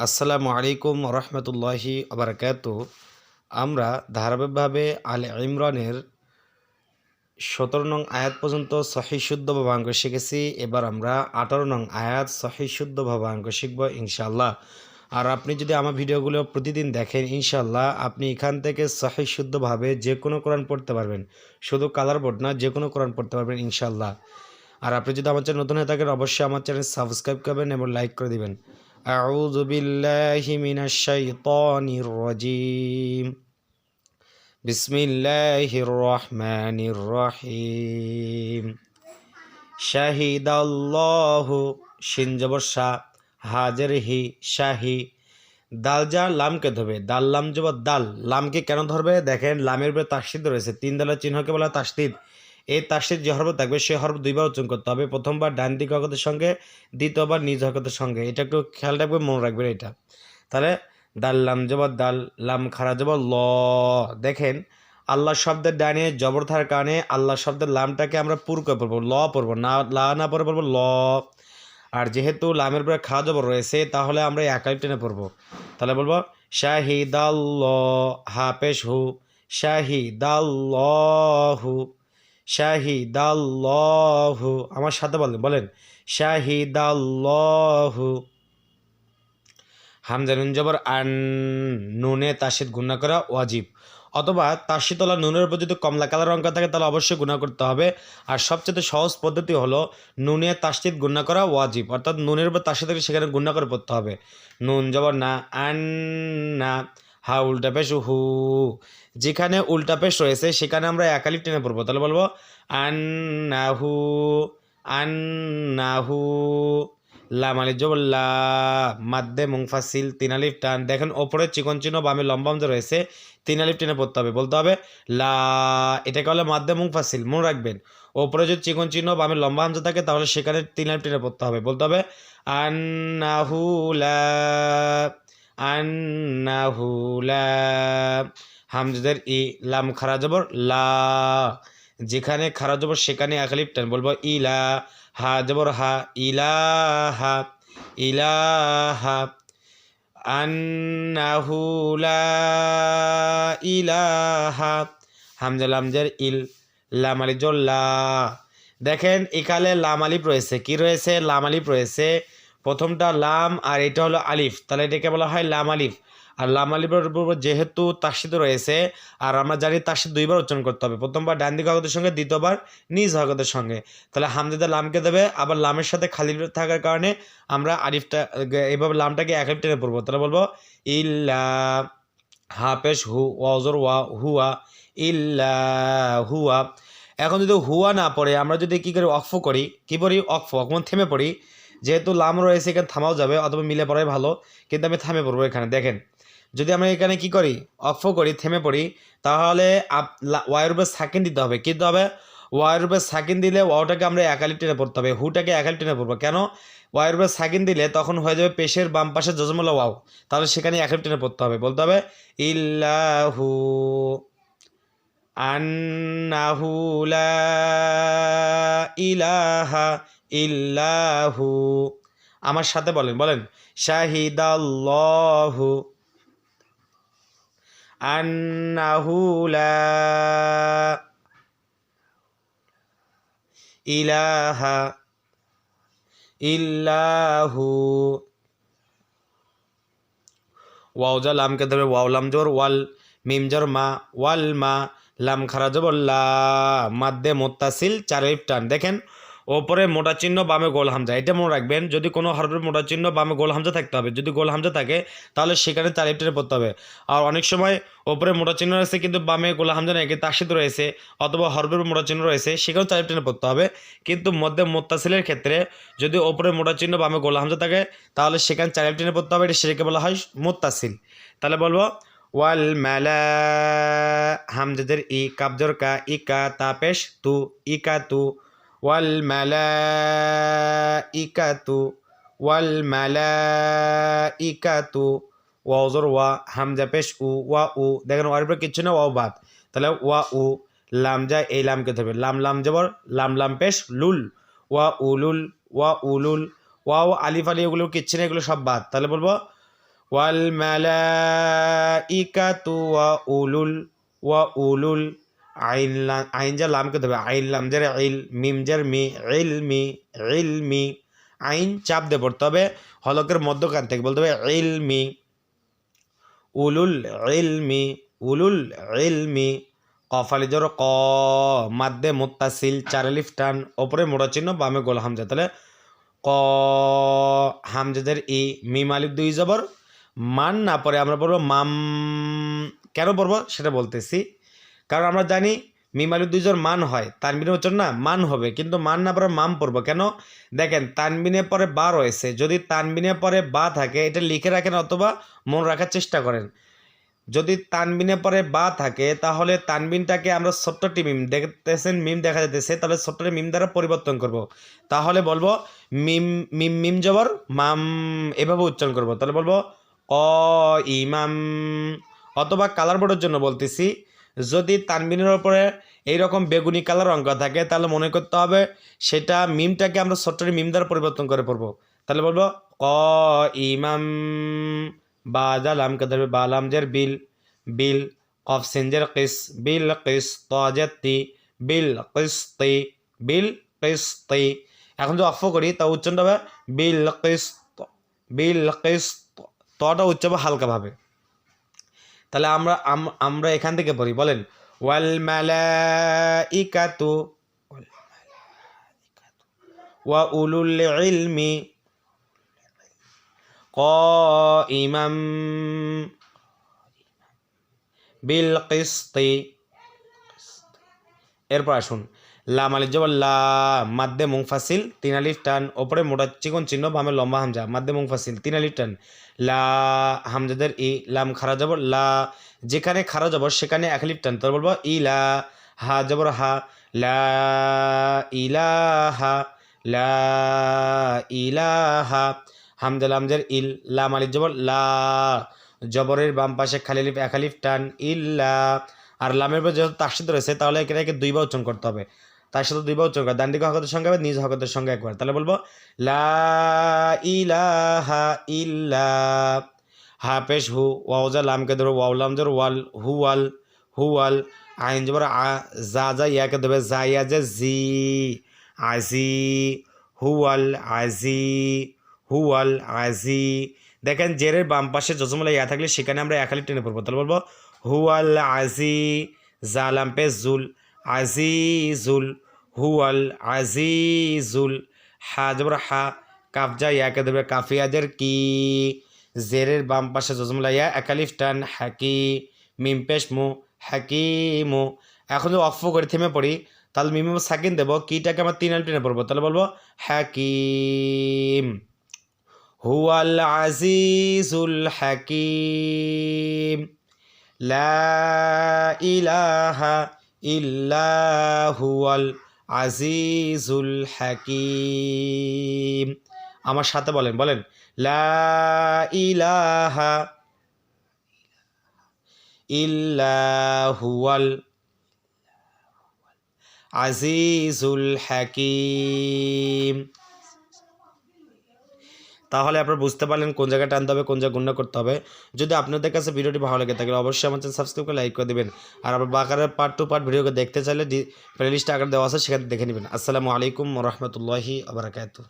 আসসালামু আলাইকুম রহমতুল্লাহি আবরকাত আমরা ধারাবাহিকভাবে আল ইমরানের সতেরো নং আয়াত পর্যন্ত সহি শুদ্ধ ভাবাঙ্ক শিখেছি। এবার আমরা আঠারো নং আয়াত সহি শুদ্ধ ভাবাঙ্ক শিখব ইনশাল্লাহ আর আপনি যদি আমার ভিডিওগুলো প্রতিদিন দেখেন ইনশাল্লাহ আপনি এখান থেকে সহি শুদ্ধভাবে যে কোনো কোরআন পড়তে পারবেন। শুধু কালার বোর্ড না, যে কোনো কোরআন পড়তে পারবেন ইনশাল্লাহ আর আপনি যদি আমার চ্যানেল নতুন হয়ে থাকেন, অবশ্যই আমার চ্যানেল সাবস্ক্রাইব করবেন এবং লাইক করে দিবেন। أعوذ بالله من الشيطان الرجيم بسم الله الرحمن الرحيم شهد الله সিনজবর শাহ হাজের হি শাহি দাল যা লামকে ধরবে দাল লাম জবর দাল লামকে কেন ধরবে দেখেন লামের উপরে তাসদিদ রয়েছে তিন দালের চিহ্নকে বলা হয় তাসদিদ এই তাসদিদ যে হরফ থাকবে, সে হরফ দুইবার উচ্চারণ করতে হবে। প্রথমবার ডান দিক হরকতের সঙ্গে, দ্বিতীয়বার নিজ হরকতের সঙ্গে। এটা একটু খেয়াল রাখবে, মনে রাখবেন এটা। তাহলে দাল লাম জবর দাল লাম খারা জবর ল। দেখেন আল্লাহ শব্দের ডানে জবর থাকার কারণে আল্লাহ শব্দের লামটাকে আমরা পুর করে পড়ব, ল পড়ব, না, লা না পড়ে পড়ব, ল। আর যেহেতু লামের উপরে খা জবর রয়েছে, তাহলে আমরা একাই টেনে পড়ব। তাহলে বলব শাহিদাল্ল হাফেশ হু, শাহিদাল্লাহু। শাহিদাল্লাহু, আমার সাথে বলেন বলেন, শাহিদাল্লাহু। হামজা নুন জবর আন নুনে তাসিদ গুণা করা ওয়াজিব। অথবা তাসিতলা নুনের উপর যদি কমলা কালার অঙ্ক থাকে, তাহলে অবশ্যই গুণা করতে হবে। আর সবচেয়ে সহজ পদ্ধতি হলো নুনে তাসিদ গুণা করা ওয়াজিব। অর্থাৎ নুনের উপর তাসিদ সেখানে গুণা করে পড়তে হবে। নুন জবর না আন না। হা, উল্টা পেশ, হু। যেখানে উল্টা পেশ রয়েছে, সেখানে আমরা একালিপ টেনে পড়ব। তাহলে বলব, আন্নাহু আন্নাহু লাম আলিফ লা মাদ্দে মুংফাসিল তিন আলিফ টান। দেখেন, ওপরে চিকন চিহ্ন বামে লম্বা অংশ রয়েছে, তিন আলিফ টেনে পড়তে হবে। বলতে হবে, লা, এটাকে বলে মাদ্দে মুংফাসিল মনে রাখবেন। ওপরে যদি চিকন চিহ্ন বামে লম্বা হামজা থাকে, তাহলে সেখানে তিন আলিফ টেনে পড়তে হবে। বলতে হবে, আন্নাহু, লা হামজাদের ই লাম খারা জবর লা। যেখানে খারা জবর সেখানে একালিপ টান বলব ইলা। হা জবর হা, ইলাহা ইলাহা। আন্নাহু লা ইলাহা। হামজা লামজার ইল, লাম আলিফ দেখেন একালে লাম আলিফ রয়েছে, কি রয়েছে? লাম আলিফ রয়েছে প্রথমটা লাম আর এটা হলো আলিফ। তাহলে এটাকে বলা হয় লাম আলিফ। আর লাম আলিফের উপর যেহেতু তাসিদ রয়েছে, আর আমরা জানি তাসিদ দুইবার উচ্চারণ করতে হবে। প্রথমবার ডান দিক হকতের সঙ্গে, দ্বিতীয়বার নিজ হকতের সঙ্গে। তাহলে হামজাদা লামকে দেবে, আবার লামের সাথে খালি থাকার কারণে আমরা আলিফটা এইভাবে লামটাকে এক আলিফ টেনে পড়ব। তাহলে বলব, ইল্লা হাফেশ হু, ওয়াজর ওয়া হুয়া, ইল্লা হুয়া। এখন যদি হুয়া না পড়ে, আমরা যদি কী করি অক্ফ করি, কী পড়ি? অক্ফ অকমন থেমে পড়ি। যেহেতু লাম রয়েছে, এখানে থামাও যাবে, অথবা মিলে পড়াই ভালো, কিন্তু আমি থামে পড়ব এখানে। দেখেন, যদি আমরা এখানে কি করি অক্ফ করি, থেমে পড়ি, তাহলে ওয়াইয়ের উপরে সাকিন দিতে হবে। কী দিতে হবে? ওয়াইয়ের উপরে সাকিন দিলে ওয়াওটাকে আমরা একালি টেনে পড়তে হবে। হুটাকে একালি টেনে পড়ব। কেন? ওয়াইয়ের উপরে সাকিন দিলে তখন হয়ে যাবে পেশের বাম পাশে জজমলা ওয়াও তাহলে সেখানে একালি টেনে পড়তে হবে। বলতে হবে, ইল্লাহু আন্নাহু লা ইলাহা ইল্লাহু। আমার সাথে বলেন বলেন, শাহিদাল্লাহু আন্নাহু লা ইলাহা ইল্লাহু। ওয়াওজা লামকে ধরে ওয়াও জোর, ওয়াল মিম জোর, মা, ওয়াল মা, লাম খারা জবর লা, মাদ্দে মোত্তাসিল চারিফ টান। দেখেন ওপরে মোটা চিহ্ন, বামে গোল হামজা। এটা মনে রাখবেন, যদি কোনো হরফের মোটা চিহ্ন, বামে গোল হামজা থাকতে হবে। যদি গোল হামজা থাকে, তাহলে সেখানে তারিফ টেনে পড়তে হবে। আর অনেক সময় ওপরে মোটা চিহ্ন রয়েছে, কিন্তু বামে গোল হামজা নেই তাসিদ রয়েছে, অথবা হরফের মোটা চিহ্ন রয়েছে, সেখানেও তারিফ টেনে পড়তে হবে। কিন্তু মধ্যে মোত্তাসিলের ক্ষেত্রে যদি ওপরে মোটা চিহ্ন, বামে গোল হামজা থাকে, তাহলে সেখানে চারিফ টেনে পড়তে হবে। এটা সেটাকে বলা হয় মোত্তাসিল। তাহলে বলব, ওয়াল মেলা হামজাদের ই কাবজর কা ইকা তাপেশ তু ইকা তু ওয়ালমালাইকাতু ওয়ালমালাইকাতু ওয়া ওজর ওয়া হামজা পেশ উ ওয়া উ দেখেন ওয়ার উপরে কিচ্ছু না ওয়া বাদ। তাহলে ওয়া উ লাম যা এই লামকে ধরবে। লাম লাম জবর লাম লাম পেশ, লুল। ওয়া উলুল ওয়া উলুল ওয়া ও, আলিফ, আলি এগুলো কিচ্ছু না, এগুলো সব বাদ। তাহলে বলব, ওয়াল মালাইকাতু ওয়া উলুল ওয়া উলুল আইন আইন যা লাম করতে হবে। আইন লাম যার ইল, মিম যার মি, ইল মি ইল মি। আইন চাপ দিয়ে পড়তে হবে। হলকের মধ্যখান থেকে বলতে হবে, ইল মি। উলুল ইলমি উলুল ইলমি কফালি জোর ক। মাদ্দে মুত্তাসিল চারালিফ টান ওপরে মোড়া চিহ্ন, বামে গোল হামজা। তাহলে ক, হামজাদের ই, মিম আলিফ দুই জবর। মান না পরে আমরা বলব মাম, কেন পড়ব? সেটা বলতেছি। কারণ আমরা জানি মিম আলিফ দুই মান হয়, তানবিনের উচ্চারণ না মান হবে, কিন্তু মান না পরে মাম পড়ব কেন দেখেন, তানবিনের পরে বা রয়েছে, যদি তানবিনের পরে বা থাকে, এটা লিখে রাখেন অথবা মন রাখার চেষ্টা করেন যদি তানবিনের পরে বা থাকে, তাহলে তানবিনটাকে আমরা ছোট্টটি মিম, দেখতেছেন মিম দেখা যেতেছে তাহলে ছোট্টটি মিম দ্বারা পরিবর্তন করব। তাহলে বলব মিম মিম মিম জবর, মাম এভাবে উচ্চারণ করব। তাহলে বলব ক ইমাম অথবা কালার বোর্ডের জন্য বলতেছি যদি তানবিনের ওপরে এইরকম বেগুনি কালার অঙ্ক থাকে, তাহলে মনে করতে হবে সেটা মিমটাকে আমরা ছোট্টটি মিম দ্বারা পরিবর্তন করে পড়ব। তাহলে বলব, ক, ইমাম, বা জালাম কে ধরবে বালাম জের বিল বিল, কফ, সিনজের কিস, বিল, কিস তজাতি বিল কিস্তি বিল কিস্তি এখন যদি অফ করি তা উচ্চারণটা হবে, বিল, কিস বিল, কিস তটা উচ্চারণ হালকাভাবে। তাহলে আমরা আম- আমরা এখান থেকে পড়ি বলেন ওয়াল মালাইকাতু ওয়া উলুল ইলমি قائما بالقسط এরপর আসুন লাম আলিফ জবর লা। মাদ্দে মুংফাসিল তিন আলিফ টান। ওপরে মোটা চিকন চিহ্ন, বামে লম্বা হামজা। মাদ্দে মুংফাসিল তিন আলিফ টান। লা হামজাদের ই, লাম খারা জবর লা। যেখানে খারা জবর সেখানে এক আলিফ টান। তোর বলব ইলা হা জবর হা। লা ইলাহা লা ইলাহা। হামদা লামজের ইল লাম আলিফ জবর লা। জবরের বাম পাশে খালি আলিফ, এক আলিফ টান। ইল্লা। আর লামের পর যেহেতু তার সাথে রয়েছে, তাহলে এটাকে দুইবার উচ্চারণ করতে হবে। তার সাথে দুইবার উচ্চারণ করে। ডান দিকে হকতের সঙ্গে হবে, নিজ হকতের সঙ্গে একবার। তাহলে বলব, লা ইলাহা ইল্লা হা পেশ হু ওয়াউজা লামকে ধরো ওয়াউ লাম জোর ওয়াল, হু ওয়াল হু, ওয়াল, আইন জবর আ, যা যা, ইয়াকে দেবে যা, ইয়া যে, জি আজি হুয়াল আজি হুয়াল আজি দেখেন, জেরের বাম পাশে যজমলা ইয়া থাকলে সেখানে আমরা একালি টেনে পড়ব। তাহলে বলব, হু হুয়াল আজি জালাম পে জুল আজিজুল হুয়াল আজিজুল হা জবর হা কাফজা ইয়াকে দেবে কাফিয়াজের কি? জেরের বাম পাশে যজমলা ইয়া একালিফ টান, হাকি, মিম পেশ মু হাকিমু এখন যদি অফ করে থেমে পড়ি, তাহলে মিম সাকিন দেবো, কিটাকে আমার তিন আল টেনে পড়ব? তাহলে বলব হাকিম। হুয়াল আজিজুল হাকিম। লা ইলাহা ইল্লা হুয়াল আজিজুল হাকিম। আমার সাথে বলেন বলেন লা ইলাহা ইল্লা হুয়াল আজিজুল হাকিম। তাহলে আপনারা বুঝতে পারলেন কোন জায়গায় টানতে হবে, কোন জায়গায় গুন্ডা করতে হবে। যদি আপনাদের কাছে ভিডিওটি ভালো লাগে থাকে অবশ্যই আমার চ্যানেল সাবস্ক্রাইব করে লাইক করে দেবেন। আর আপনার বাকারের পার্ট টু পার্ট ভিডিওকে দেখতে চাইলে প্লেলিস্টে আকার দেওয়া আছে, সেখানে দেখে নেবেন। আসসালামু আলাইকুম রহমতুল্লাহি আবরাকাতু